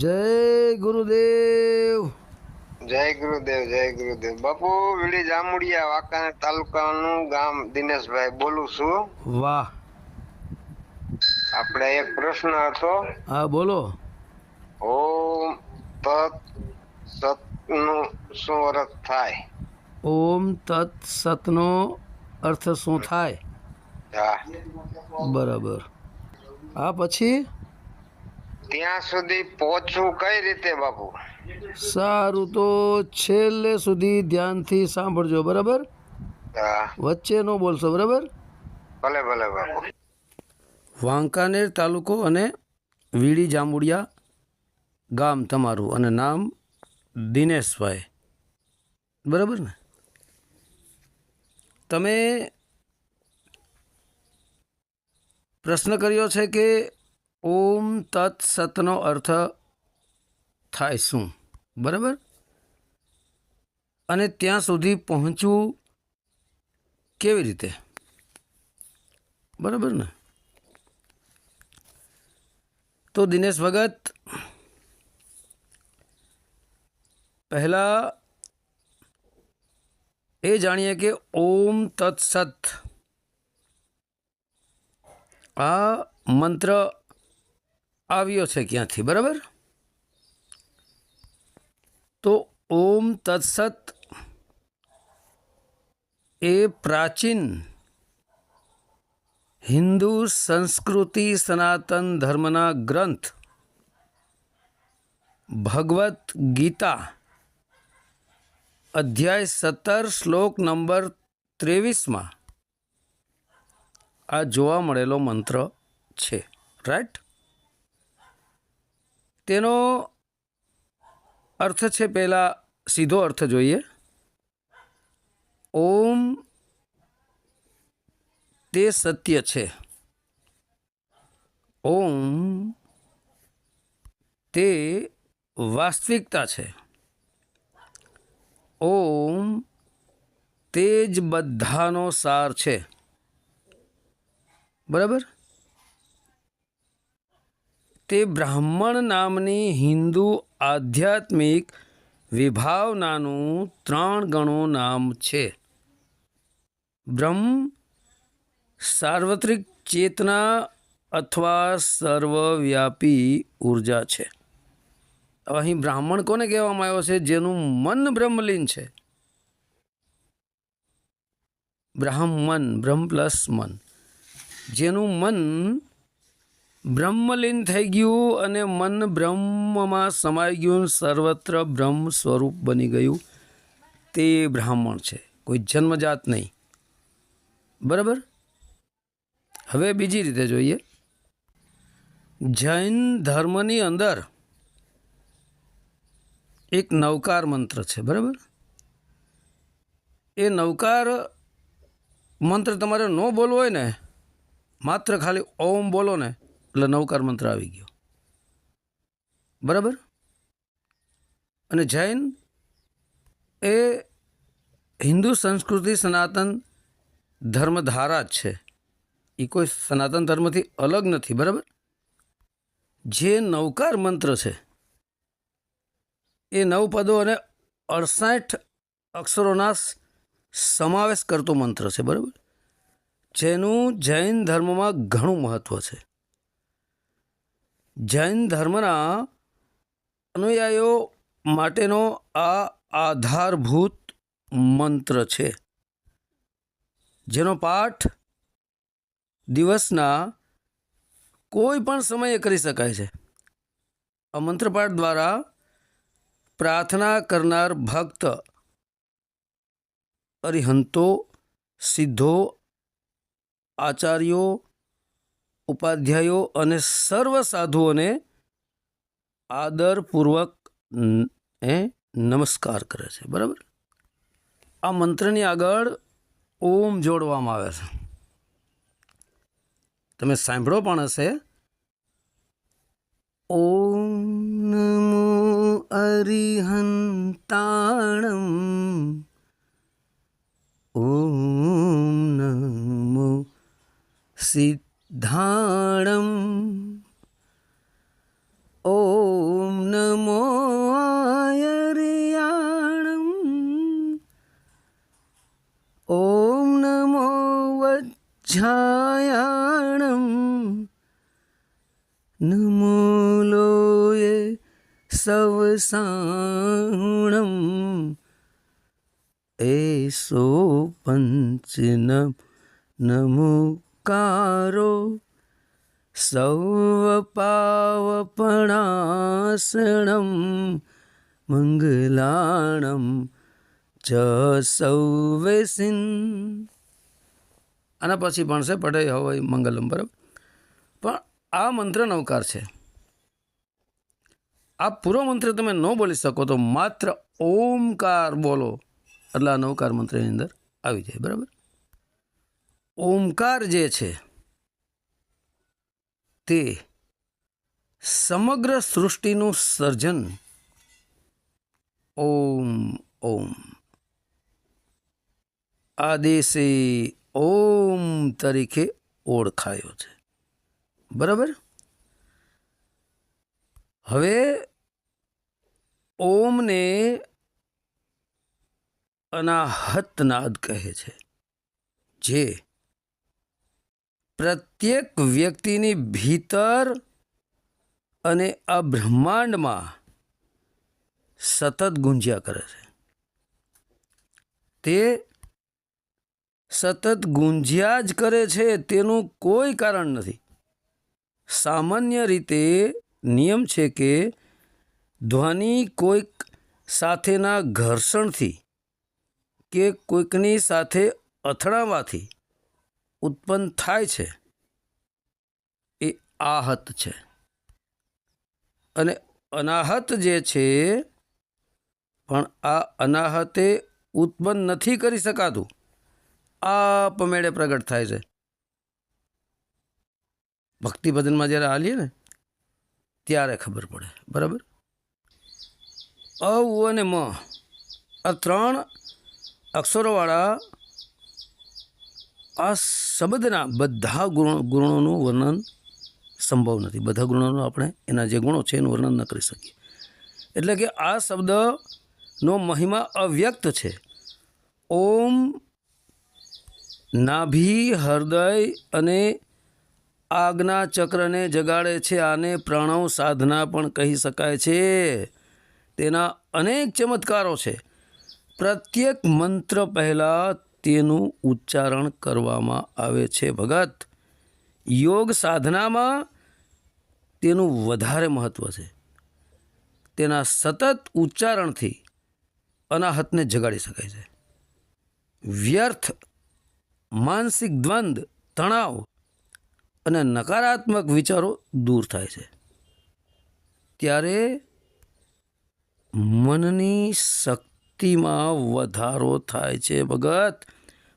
જય ગુરુદેવ. જય ગુરુદેવ જય ગુરુદેવ. બાપુ વીડી જામુડિયા વાંકાનેર તાલુકાનું ગામ દિનેશભાઈ બોલું છું. વાહ. આપણે એક પ્રશ્ન હતો. હા બોલો. ઓમ તત સતનું શું અર્થ થાય? ઓમ તત સતનો અર્થ શું થાય? હા. બરાબર. હા પછી? ત્યાં સુધી પહોંચવું કઈ રીતે બાપુ? સારું તો છેલ્લે સુધી ધ્યાનથી સાંભળજો બરાબર? વચ્ચે ન બોલશો બરાબર? ભલે ભલે બાપુ. વાંકાનેર તાલુકો અને વીડી જાંબુડિયા ગામ તમારું અને નામ દિનેશભાઈ. બરાબર ને? તમે પ્રશ્ન કર્યો છે કે ઓમ તત્ સતનો અર્થ થાય શું? બરાબર? અને ત્યાં સુધી પહોંચવું કેવી રીતે? બરાબર ને? તો દિનેશ ભગત, પહેલાં એ જાણીએ કે ઓમ તત્સત આ મંત્ર આવ્યો છે ક્યાંથી, બરાબર? તો ઓમ તત્સત એ પ્રાચીન હિન્દુ સંસ્કૃતિ સનાતન ધર્મના ગ્રંથ ભગવદ્ ગીતા, અધ્યાય સત્તર, શ્લોક નંબર ત્રેવીસમાં આ જોવા મળેલો મંત્ર છે. રાઈટ? તેનો અર્થ છે પહેલાં સીધો અર્થ જોઈએ. ઓમ તે સત્ય છે. ઓમ તે વાસ્તવિકતા છે. ઓમ તે જ બધાનો સાર છે. બરાબર? તે બ્રાહ્મણ નામની હિન્દુ આધ્યાત્મિક વિભાવનાનું ત્રણ ગણું નામ છે. બ્રહ્મ, સાર્વત્રિક ચેતના અથવા સર્વવ્યાપી ઊર્જા છે. અહીં બ્રાહ્મણ કોને કહેવામાં આવ્યો છે? જેનું મન બ્રહ્મલીન છે. બ્રાહ્મણ બ્રહ્મ પ્લસ મન. જેનું મન બ્રહ્મલીન થઈ ગયું અને મન બ્રહ્મમાં સમાઈ ગયું, સર્વત્ર બ્રહ્મ સ્વરૂપ બની ગયું. તે બ્રાહ્મણ છે, કોઈ જન્મજાત નહીં. બરાબર? હવે બીજી રીતે જોઈએ. જૈન ધર્મની અંદર એક નવકાર મંત્ર છે, બરાબર? એ નવકાર મંત્ર તમારે ન બોલવો હોય ને, માત્ર ખાલી ઓમ બોલો ને એટલે નવકાર મંત્ર આવી ગયો. બરાબર? અને જૈન એ હિન્દુ સંસ્કૃતિ સનાતન ધર્મધારા જ છે. એ કોઈ સનાતન ધર્મથી અલગ નથી, બરાબર? જે નવકાર મંત્ર છે, એ નવ પદો અને અડસાઠ અક્ષરોના સમાવેશ કરતો મંત્ર છે, બરાબર? જેનું જૈન ધર્મમાં ઘણું મહત્ત્વ છે. જૈન ધર્મના અનુયાયીઓ માટેનો આ આધારભૂત મંત્ર છે. જેનો પાઠ દિવસના કોઈ પણ સમયે કરી શકાય છે. આ મંત્રપાઠ દ્વારા પ્રાર્થના કરનાર ભક્ત અરિહંતો સિદ્ધો, આચાર્યો ઉપાધ્યાયો અને સર્વ સાધુઓને આદરપૂર્વક એ નમસ્કાર કરે છે. બરાબર? આ મંત્રની આગળ ઓમ જોડવામાં આવે છે. તમે સાંભળો પણ હશે. ઓમ નમો અરિહંતાણમ. ઓમ નમો धाणम् ॐ नमो आयर्याणम् ॐ नमो वज्झायाणं नमो लोये सवसाणम् एषो पञ्चनं नमो નમુકારો સૌ પાવપણાસણમ મંગલાણમ ચ સૌવેસિન. આના પછી પણ છે, પઢે હવે મંગલમ, બરાબર? પણ આ મંત્ર નવકાર છે. આ પૂરો મંત્ર તમે ન બોલી શકો તો માત્ર ઓમકાર બોલો. એટલે આ નવકાર મંત્રની અંદર આવી જાય, બરાબર? ઓમકાર જે છે, તે સમગ્ર સૃષ્ટિનું સર્જન ઓમ ઓમ. આદેશે ઓમ તરીકે ઓળખાયો છે. બરાબર? હવે ઓમને અનાહતનાદ કહે છે, જે પ્રત્યેક વ્યક્તિની ભીતર અને આ બ્રહ્માંડમાં સતત ગુંજ્યા કરે છે. તે સતત ગુંજ્યા જ કરે છે તેનું કોઈ કારણ નથી. સામાન્ય રીતે નિયમ છે કે ધ્વનિ કોઈક સાથેના ઘર્ષણથી કે કોઈકની સાથે અથડાવાથી ઉત્પન્ન થાય છે એ આહત છે. અને અનાહત જે છે, પણ આ અનાહતે ઉત્પન્ન નથી કરી શકાતું. આપમેળે પ્રગટ થાય છે. ભક્તિ ભજનમાં જ્યારે હાલીએ ને, ત્યારે ખબર પડે. બરાબર? અ ઉ અને મ આ ત્રણ અક્ષરોવાળા આ શબ્દના બધા ગુણ, ગુણોનું વર્ણન સંભવ નથી. બધા ગુણોનું આપણે એના જે ગુણો છે એનું વર્ણન ન કરી શકીએ. એટલે કે આ શબ્દનો મહિમા અવ્યક્ત છે. ઓમ નાભી હૃદય અને આજ્ઞા ચક્રને જગાડે છે. આને પ્રણવ સાધના પણ કહી શકાય છે. તેના અનેક ચમત્કારો છે. પ્રત્યેક મંત્ર પહેલાં તેનું ઉચ્ચારણ કરવામાં આવે છે. ભગત, યોગ સાધનામાં તેનું વધારે મહત્ત્વ છે. તેના સતત ઉચ્ચારણથી અનાહતને જગાડી શકાય છે. વ્યર્થ, માનસિક દ્વંદ, તણાવ અને નકારાત્મક વિચારો દૂર થાય છે. ત્યારે મનની શક્તિમાં વધારો થાય છે ભગત.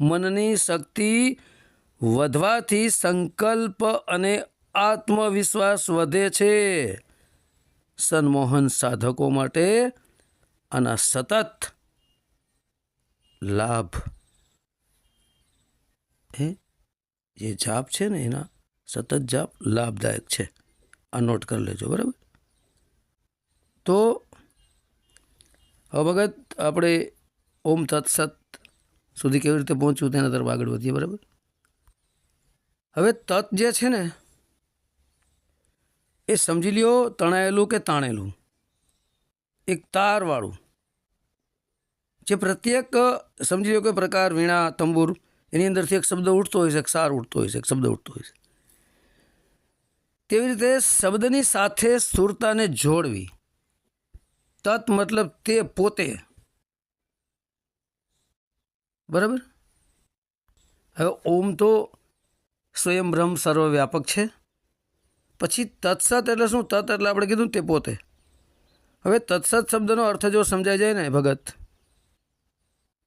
મનની શક્તિ વધવાથી સંકલ્પ અને આત્મવિશ્વાસ વધે છે. સન્મોહન સાધકો માટે આના સતત લાભ. હે? જે જાપ છે ને એના સતત જાપ લાભદાયક છે. આ નોટ કરી લેજો, બરાબર? તો હવે ભગત, આપણે ઓમ તત્સત સુધી કેવી રીતે પહોંચવું તેના તરફ આગળ વધીએ, બરાબર? હવે તત જે છે ને, એ સમજી લ્યો તણાયેલું કે તાણેલું? એક તારવાળું. જે પ્રત્યેક, સમજી લો કે પ્રકાર, વીણા, તંબુર, એની અંદરથી એક શબ્દ ઉઠતો હોય છે, એક સાર ઉઠતો હોય છે, એક શબ્દ ઉઠતો હોય છે. તેવી રીતે શબ્દની સાથે સુરતાને જોડવી. તત મતલબ તે પોતે. બરાબર? હવે ઓમ તો સ્વયં બ્રહ્મ સર્વવ્યાપક છે. પછી તત્સત એટલે શું? તત એટલે આપણે કીધું તે પોતે. હવે તત્સત શબ્દનો અર્થ જો સમજાઈ જાય ને ભગત,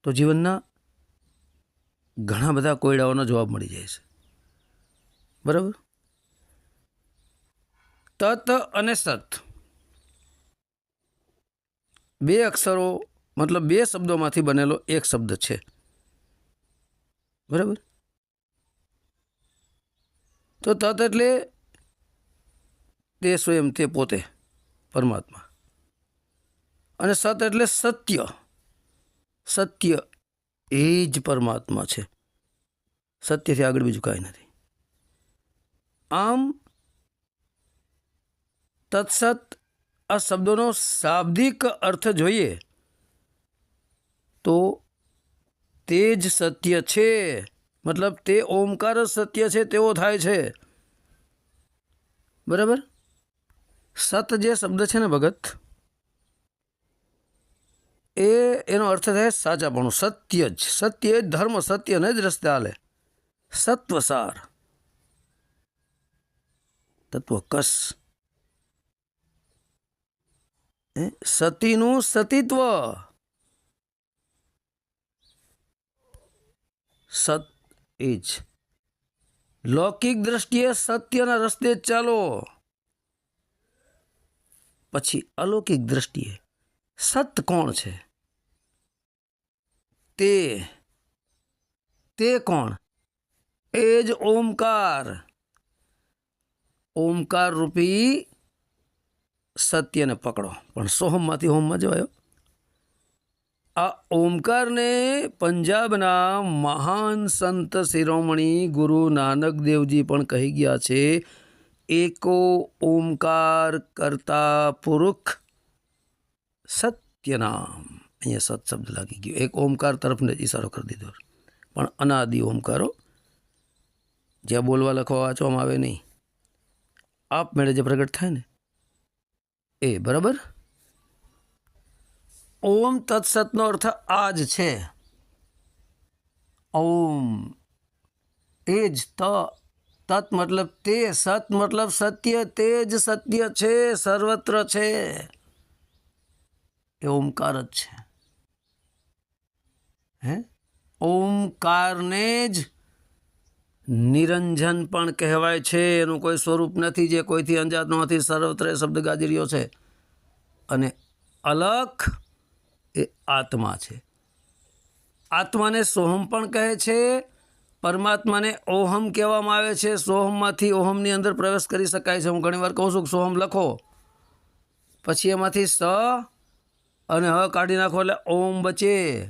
તો જીવનના ઘણા બધા કોયડાઓનો જવાબ મળી જાય છે. બરાબર? તત અને સત. બે અક્ષરો, મતલબ બે શબ્દોમાંથી બનેલો એક શબ્દ છે. બરાબર? તો તત એટલે તે સ્વયં તે પોતે, પરમાત્મા. અને સત એટલે સત્ય. સત્ય એ જ પરમાત્મા છે. સત્યથી આગળ બીજું કાંઈ નથી. આમ તત્સત આ શબ્દોનો શાબ્દિક અર્થ જોઈએ તો તે જ સત્ય છે. મતલબ તે ઓમકાર જ સત્ય છે, તેવો થાય છે. બરાબર? સત જે શબ્દ છે ને ભગત, એ એનો અર્થ થાય સાચાપણું. સત્ય જ. સત્ય એ ધર્મ સત્યને જ રસ્તે હાલે. સત્વસાર. તત્વકસ. સતીનું સતીત્વ. સત એ લૌકિક દ્રષ્ટિએ સત્યના રસ્તે ચાલો. પછી અલૌકિક દ્રષ્ટિએ સત કોણ છે? તે તે કોણ? એ જ ઓમકાર. ઓમકાર રૂપી સત્યને પકડો. પણ સોહમમાંથી હોમમાં જવાયો? આ ઓમકારને પંજાબના મહાન સંત શિરોમણી ગુરુ નાનક દેવજી પણ કહી ગયા છે, એકો ઓમકાર કરતા પુરુખ સત્યનામ. અહીંયા સત્શબ્દ લાગી ગયો. એક ઓમકાર તરફને જ ઈશારો કરી દીધો. પણ અનાદિ ઓમકારો, જ્યાં બોલવા લખવા વાંચવામાં આવે નહીં, આપમેળે જે પ્રગટ થાય ને એ, બરાબર? ઓમ તત્સતનો અર્થ આ જ છે. ઓમ. એ જ ત, તત મતલબ તે, સત મતલબ સત્ય, તે જ સત્ય છે, સર્વત્ર છે. એ ઓમકાર જ છે. હે? ઓમકારને જ નિરંજન પણ કહેવાય છે, એનું કોઈ સ્વરૂપ નથી જે કોઈથી અંજાત નથી સર્વત્ર શબ્દ ગાજરીઓ છે. અને અલખ એ આત્મા છે. આત્માને સોહમ પણ કહે છે, પરમાત્માને ઓહમ કહેવામાં આવે છે. સોહમમાંથી ઓહમની અંદર પ્રવેશ કરી શકાય છે. હું ઘણીવાર કહું છું કે સોહમ લખો. પછી એમાંથી સ અને હ કાઢી નાખો એટલે ઓમ બચે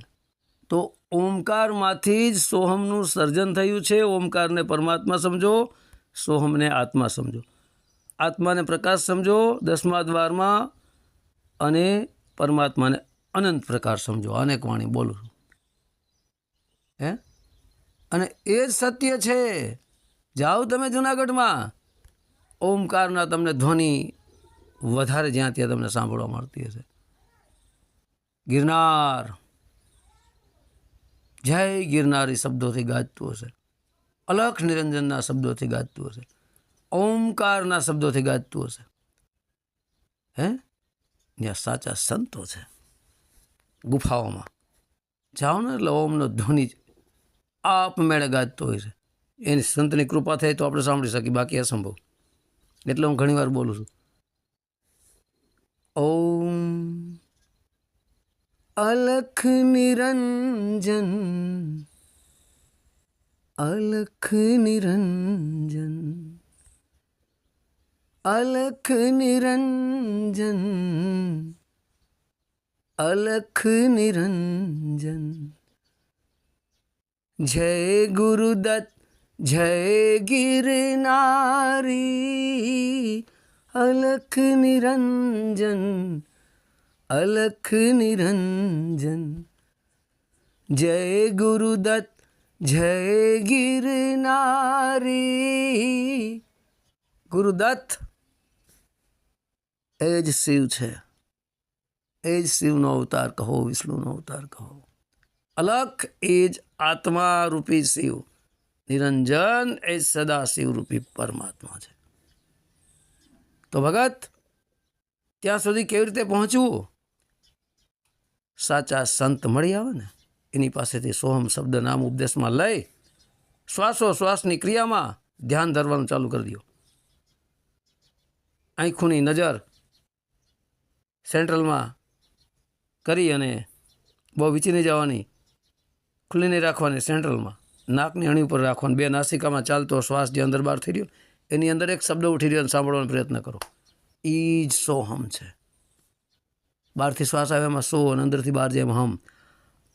તો ઓમકારમાંથી જ સોહમનું સર્જન થયું છે. ઓમકારને પરમાત્મા સમજો, સોહમને આત્મા સમજો. આત્માને પ્રકાશ સમજો, દસમા દ્વારમાં અને પરમાત્માને અનંત પ્રકાર સમજો. અનેક વાણી બોલું છું. હે? અને એ જ સત્ય છે. જાઓ તમે જુનાગઢમાં. ઓમકારના તમને ધ્વનિ વધારે જ્યાં ત્યાં તમને સાંભળવા મળતી હશે. ગિરનાર. જય ગિરનારી શબ્દોથી ગાજતું હશે. અલખ નિરંજનના શબ્દોથી ગાજતું હશે. ઓમકારના શબ્દોથી ગાજતું હશે. હે? જ્યાં સાચા સંતો છે. ગુફાઓમાં. જાઓ ને એટલે ઓમનો ધ્વનિ આપમેળે ગાજતો હોય છે. એની સંતની કૃપા થાય તો આપણે સાંભળી શકીએ. બાકી અસંભવ. એટલે હું ઘણીવાર બોલું છું. ઓમ અલખ નિરંજન અલખ નિરંજન અલખ નિરંજન અલખ નિરંજન જય ગુરુદત્ત જય ગિરનારી અલખ નિરંજન અલખ નિરંજન જય ગુરુદત્ત જય ગિરનારી ગુરુદત્ત એ જ શિવ છે એ જ શિવનો અવતાર કહો વિષ્ણુનો અવતાર કહો અલખ એ જ આત્મા રૂપી શિવ નિરંજન એ જ સદા શિવ રૂપી પરમાત્મા છે તો ભગત ત્યાં સુધી કેવી રીતે પહોંચવું સાચા સંત મળી આવે ને, એની પાસેથી સોહમ શબ્દ નામ ઉપદેશમાં લઈ શ્વાસો શ્વાસની ક્રિયામાં ધ્યાન ધરવાનું ચાલુ કરી દો. આંખોની નજર સેન્ટ્રલમાં કરી અને બહુ વિચીને જવાની ખુલ્લીને રાખવાની સેન્ટ્રલમાં, નાકની અણી ઉપર રાખવાની, બે નાસિકામાં ચાલતો શ્વાસ જે અંદર બહાર થઈ રહ્યો, એની અંદર એક શબ્દ ઉઠી રહ્યો અને સાંભળવાનો પ્રયત્ન કરો. એ જ સોહમ છે. બહારથી શ્વાસ આવે એમાં સો અને અંદરથી બહાર જાય હમ.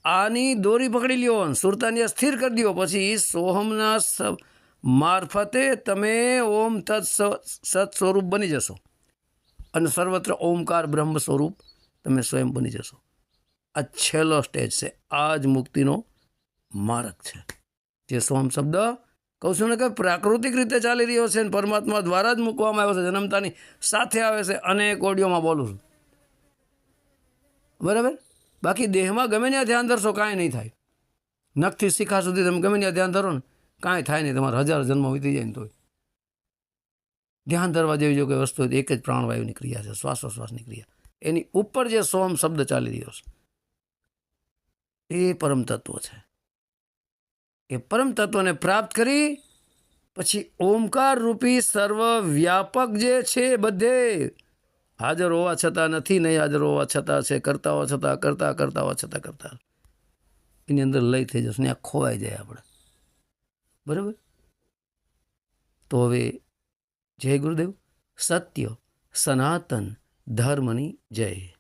આની દોરી પકડી લ્યો અને સુરતાની સ્થિર કરી દો પછી સોહમના મારફતે તમે ઓમ તત્ સત સ્વરૂપ બની જશો. અને સર્વત્ર ઓમકાર બ્રહ્મ સ્વરૂપ તમે સ્વયં બની જશો. આ છેલ્લો સ્ટેજ છે. આ જ મુક્તિનો માર્ગ છે. જે સોમ શબ્દ કહું છું ને કે પ્રાકૃતિક રીતે ચાલી રહ્યો છે અને પરમાત્મા દ્વારા જ મૂકવામાં આવ્યો છે. જન્મતાની સાથે આવે છે. અનેક ઓડિયોમાં બોલું છું. બરાબર? બાકી દેહમાં ગમે ત્યાં ધ્યાન ધરશો, કાંઈ નહીં થાય. નખથી શિખા સુધી તમે ગમે ત્યાં ધ્યાન ધરો ને કાંઈ થાય નહીં, તમારા હજાર જન્મ વીતી જાય ને તોય. ધ્યાન ધરવા જેવી જો કોઈ વસ્તુ એક જ પ્રાણવાયુની ક્રિયા છે, શ્વાસોશ્વાસની ક્રિયા. એની ઉપર જે સોમ શબ્દ ચાલી રહ્યો છે, એ પરમ તત્વ છે. એ પરમ તત્વને પ્રાપ્ત કરી, પછી ઓમકાર રૂપી સર્વ વ્યાપક જે છે બધે હાજર હોવા છતાં નથી, નહીં હાજર હોવા છતાં છે, કરતા હોવા છતાં, કરતા કરતા હોવા છતાં, કરતા. એની અંદર લઈ થઈ જશે ને આ ખોવાઈ જાય આપણે. બરાબર? તો હવે જય ગુરુદેવ. સત્ય, સનાતન ધર્મની જય.